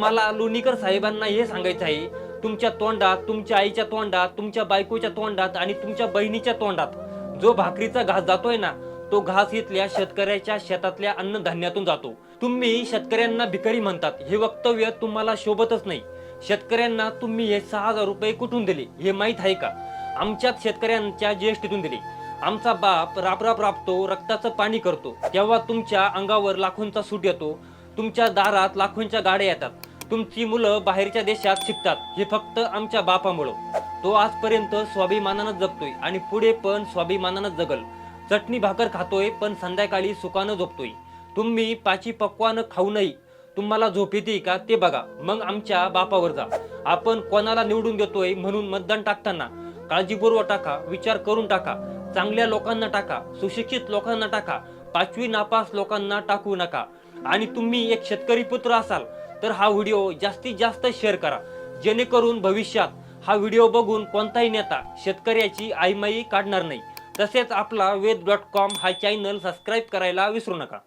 मला लोणीकर साहेबांना हे सांगायचं आहे तुमच्या तोंडात तुमच्या आईच्या तोंडात तुमच्या बायकोच्या तोंडात आणि तुमच्या बहिणीच्या तोंडात जो भाकरीचा घास जातोय ना तो घास इथल्या शेतकऱ्याच्या शेतातल्या अन्नधान्यातून जातो. तुम्ही शेतकऱ्यांना भिकारी म्हणतात. हे वक्तव्य तुम्हाला शोभतच नाही. शेतकऱ्यांना तुम्ही हे सहा हजार रुपये कुठून दिले हे माहीत आहे का? आमच्याच शेतकऱ्यांच्या जीएसटीतून दिले. आमचा बाप राबराब राबतो रक्ताचं पाणी करतो. तेव्हा तुमच्या अंगावर लाखोंचा सूट येतो. तुमच्या दारात लाखोंच्या गाड्या येतात. तुमची मुलं बाहेरच्या देशात शिकतात. हे फक्त आमच्या बापामुळं. तो आजपर्यंत स्वाभिमानानं जगतोय आणि पुढे पण स्वाभिमानानं जगल. चटणी भाकर खातोय पण संध्याकाळी सुकानं झोपतोय. तुम्ही पाची पक्वानं खाऊ नये. तुम्हाला झोप येते का ते बघा. मग आमच्या बापावर जा. आपण कोणाला निवडून देतोय म्हणून मतदान टाकताना काळजीपूर्वक टाका विचार करून टाका. चांगल्या लोकांना टाका सुशिक्षित लोकांना टाका. पाचवी नापास लोकांना टाकू नका. आणि तुम्ही एक शेतकरी पुत्र असाल तर हा व्हिडिओ जास्तीत जास्त शेअर करा. जेणेकरून भविष्यात हा व्हिडिओ बघून कोणताही नेता शेतकऱ्याची आईमाई काढणार नाही. तसेच आपला वेद डॉट कॉम हा चॅनल सबस्क्राईब करायला विसरू नका.